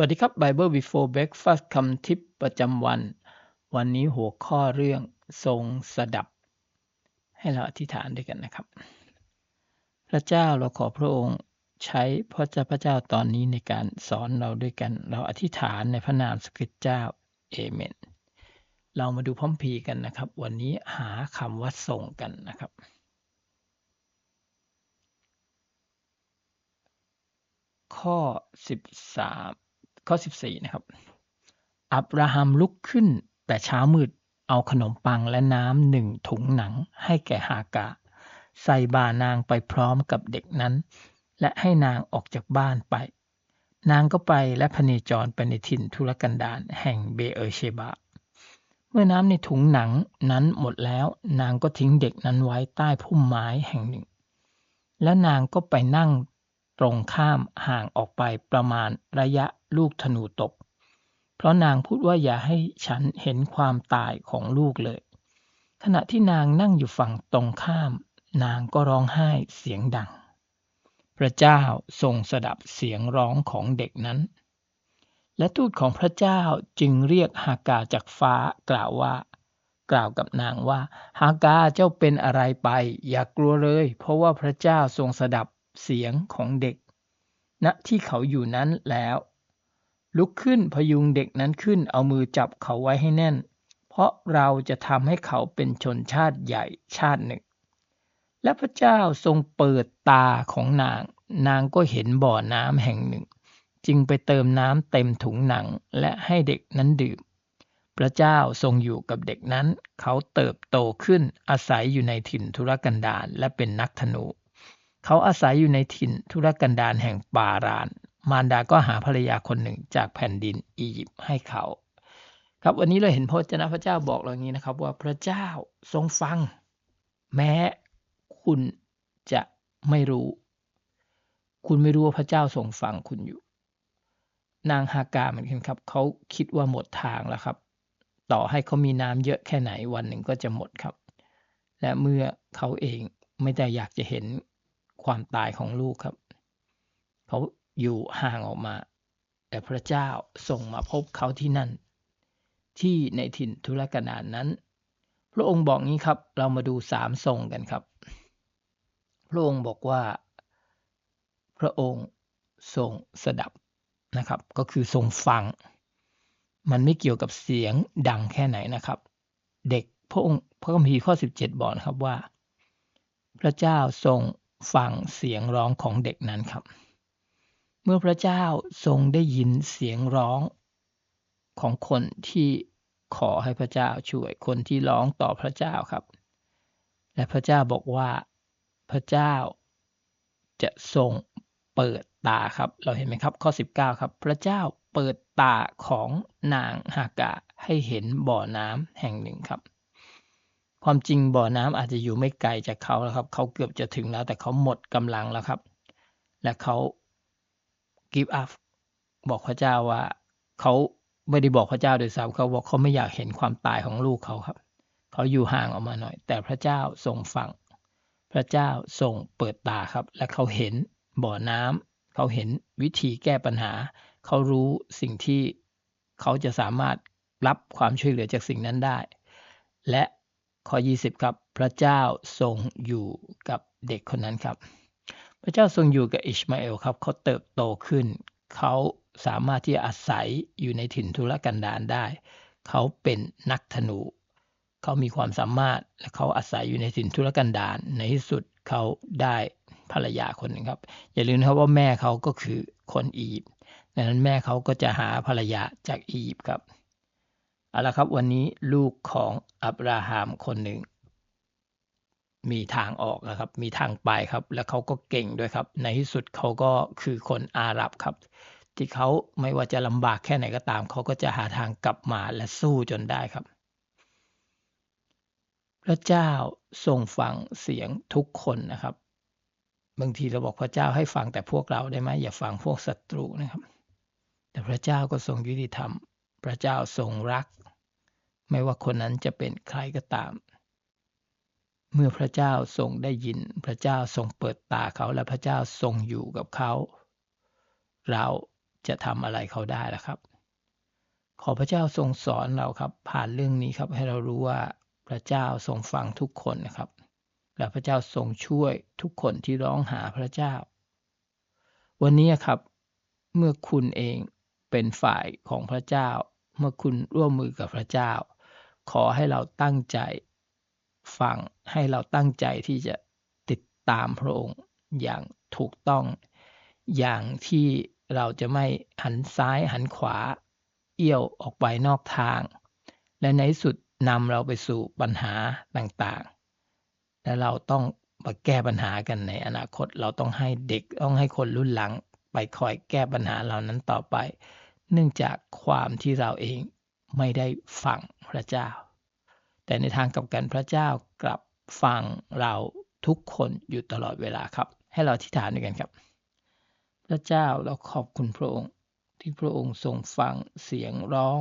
วัสดีครับ Bible Before Breakfast คำทิปประจำวัน วันนี้หัวข้อเรื่องทรงสดับ ให้เราอธิษฐานด้วยกันนะครับ พระเจ้าเราขอพระองค์ใช้พระเจ้าพระเจ้าตอนนี้ในการสอนเราด้วยกัน เราอธิษฐานในพระนามสกิตเจ้าเอเมน เรามาดูพร้อมพีกันนะครับ วันนี้หาคำว่าทรงกันนะครับข้อ 13 ข้อ 14 นะครับ อับราฮัมลุกขึ้นแต่เช้ามืดเอาขนมปังและน้ำหนึ่งถุงหนังให้แก่ฮากา ใส่บานางไปพร้อมกับเด็กนั้น และให้นางออกจากบ้านไป นางก็ไปและพเนจรไปในถิ่นทุรกันดารแห่งเบเอเชบา เมื่อน้ำในถุงหนังนั้นหมดแล้ว นางก็ทิ้งเด็กนั้นไว้ใต้พุ่มไม้แห่งหนึ่ง และนางก็ไปนั่ง ตรงข้ามห่างออกไปประมาณระยะลูกธนูตก เพราะนางพูดว่าอย่าให้ฉันเห็นความตายของลูกเลย ขณะที่นางนั่งอยู่ฝั่งตรงข้าม นางก็ร้องไห้เสียงดัง พระเจ้าทรงสดับเสียงร้องของเด็กนั้น และทูตของพระเจ้าจึงเรียกฮากาจากฟ้ากล่าวว่ากล่าวกับนางว่า ฮากาเจ้าเป็นอะไรไป อย่ากลัวเลย เพราะว่าพระเจ้าทรงสดับ เสียงของเด็กณที่เขาอยู่นั้นแล้ว ลุกขึ้นพยุงเด็กนั้นขึ้นเอามือจับเขาไว้ให้แน่น เพราะเราจะทำให้เขาเป็นชนชาติใหญ่ชาติหนึ่ง และพระเจ้าทรงเปิดตาของนาง นางก็เห็นบ่อน้ำแห่งหนึ่ง จึงไปเติมน้ำเต็มถุงหนังและให้เด็กนั้นดื่ม พระเจ้าทรงอยู่กับเด็กนั้น เขาเติบโตขึ้นอาศัยอยู่ในถิ่นทุรกันดารและเป็นนักธนู เขาอาศัยอยู่ในถิ่นทุรกันดารแห่งปาราน มารดาก็หาภรรยาคนหนึ่งจากแผ่นดินอียิปต์ให้เขา ครับวันนี้เราเห็นพระเจ้าพระเจ้าบอกเราอย่างนี้นะครับ ว่าพระเจ้าทรงฟัง แม้คุณจะไม่รู้ คุณไม่รู้ว่าพระเจ้าทรงฟังคุณอยู่ นางฮากาเหมือนกันครับ เขาคิดว่าหมดทางแล้วครับ ต่อให้เขามีน้ำเยอะแค่ไหนวันหนึ่งก็จะหมดครับ และเมื่อเขาเองไม่ได้อยากจะเห็น ความตายของลูกครับ เขาอยู่ห่างออกมา แต่พระเจ้าส่งมาพบเขาที่นั่น ที่ในถิ่นทุรกันดารนั้น พระองค์บอกงี้ครับ เรามาดูสามทรงกันครับ พระองค์บอกว่า พระองค์ทรงสดับนะครับ ก็คือทรงฟัง มันไม่เกี่ยวกับเสียงดังแค่ไหนนะครับ เด็กพระองค์พระคัมภีร์ข้อ 17 บอกนะครับว่า พระเจ้าทรง ฟังเสียงร้องของเด็กนั้นครับ เมื่อพระเจ้าทรงได้ยินเสียงร้องของคนที่ขอให้พระเจ้าช่วยคนที่ร้องต่อพระเจ้าครับ และพระเจ้าบอกว่าพระเจ้าจะทรงเปิดตาครับ เราเห็นไหมครับข้อ 19 ครับ พระเจ้าเปิดตาของนางฮากาให้เห็นบ่อน้ำแห่งหนึ่งครับ ความจริงบ่อน้ำอาจจะอยู่ไม่ไกลจากเขาแล้วครับ เขาเกือบจะถึงแล้ว แต่เขาหมดกำลังแล้วครับ และเขา give up บอกพระเจ้าว่า เขาไม่ได้บอกพระเจ้าโดยซ้ำเขาบอกเขาไม่อยากเห็นความตายของลูกเขาครับ เขาอยู่ห่างออกมาหน่อย แต่พระเจ้าทรงฟัง พระเจ้าทรงเปิดตาครับ และเขาเห็นบ่อน้ำเขาเห็นวิธีแก้ปัญหา เขารู้สิ่งที่เขาจะสามารถรับความช่วยเหลือจากสิ่งนั้นได้ และ ข้อ 20 ครับ พระเจ้าทรงอยู่กับเด็กคนนั้นครับ พระเจ้าทรงอยู่กับอิชมาเอลครับเขาเติบโตขึ้น เขาสามารถที่จะอาศัยอยู่ในถิ่นทุรกันดารได้ เขาเป็นนักธนู เขามีความสามารถและเขาอาศัยอยู่ในถิ่นทุรกันดารในที่สุดเขาได้ภรรยาคนหนึ่งครับ อย่าลืมนะครับว่าแม่เขาก็คือคนอียิปต์ดังนั้นแม่เขาก็จะหาภรรยาจากอียิปต์ครับ เอาละครับวันนี้ลูกของอับราฮัมคนหนึ่ง มีทางออกนะครับ มีทางไปครับ และเขาก็เก่งด้วยครับ ในที่สุดเขาก็คือคนอาหรับครับ ที่เขาไม่ว่าจะลำบากแค่ไหนก็ตาม เขาก็จะหาทางกลับมาและสู้จนได้ครับ พระเจ้าทรงฟังเสียงทุกคนนะครับ บางทีเราบอกพระเจ้าให้ฟังแต่พวกเราได้ไหมอย่าฟังพวกศัตรูนะครับ แต่พระเจ้าก็ทรงยุติธรรม พระเจ้าทรงรัก ไม่ว่าคนนั้นจะเป็นใครก็ตาม เมื่อพระเจ้าทรงได้ยินพระเจ้าทรงเปิดตาเขาและพระเจ้าทรงอยู่กับเขา เราจะทำอะไรเขาได้ล่ะครับ ขอพระเจ้าทรงสอนเราครับ ผ่านเรื่องนี้ครับให้เรารู้ว่าพระเจ้าทรงฟังทุกคนนะครับ และพระเจ้าทรงช่วยทุกคนที่ร้องหาพระเจ้า วันนี้ครับ เมื่อคุณเองเป็นฝ่ายของพระเจ้า เมื่อคุณร่วมมือกับพระเจ้า ขอให้เราตั้งใจฟังให้เราตั้งใจที่จะติดตามพระองค์อย่างถูกต้อง อย่างที่เราจะไม่หันซ้ายหันขวา เอี้ยวออกไปนอกทาง และในสุดนำเราไปสู่ปัญหาต่างๆ และเราต้องมาแก้ปัญหากันในอนาคต เราต้องให้เด็กต้องให้คนรุ่นหลัง ไปคอยแก้ปัญหาเหล่านั้นต่อไป เนื่องจากความที่เราเองไม่ได้ฟังพระเจ้า แต่ในทางกลับกันพระเจ้ากลับฟังเราทุกคนอยู่ตลอดเวลาครับ ให้เราอธิษฐานด้วยกันครับ พระเจ้าเราขอบคุณพระองค์ ที่พระองค์ทรงฟังเสียงร้อง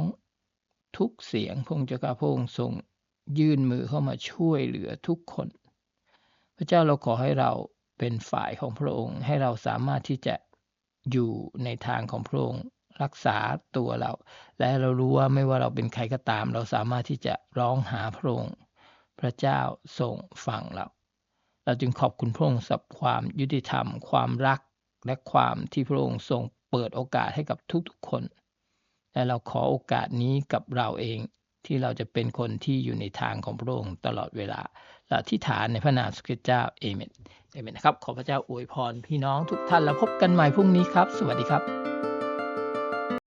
ทุกเสียงพระองค์เจ้าข้าพระองค์ทรงยื่นมือเข้ามาช่วยเหลือทุกคน พระเจ้าเราขอให้เราเป็นฝ่ายของพระองค์ ให้เราสามารถที่จะอยู่ในทางของพระองค์ รักษาตัวเรา และเรารู้ว่าไม่ว่าเราเป็นใครก็ตาม เราสามารถที่จะร้องหาพระองค์พระเจ้าทรงฟังเรา เราจึงขอบคุณพระองค์สำหรับความยุติธรรม ความรักและความที่พระองค์ทรงเปิดโอกาสให้กับทุกๆคน และเราขอโอกาสนี้กับเราเองที่เราจะเป็นคนที่อยู่ในทางของพระองค์ตลอดเวลาและที่ฐานในพระนามสุขิเจ้าเอเมนเอเมนนะครับ ขอพระเจ้าอวยพรพี่น้องทุกท่านแล้วพบกันใหม่พรุ่งนี้ครับ สวัสดีครับ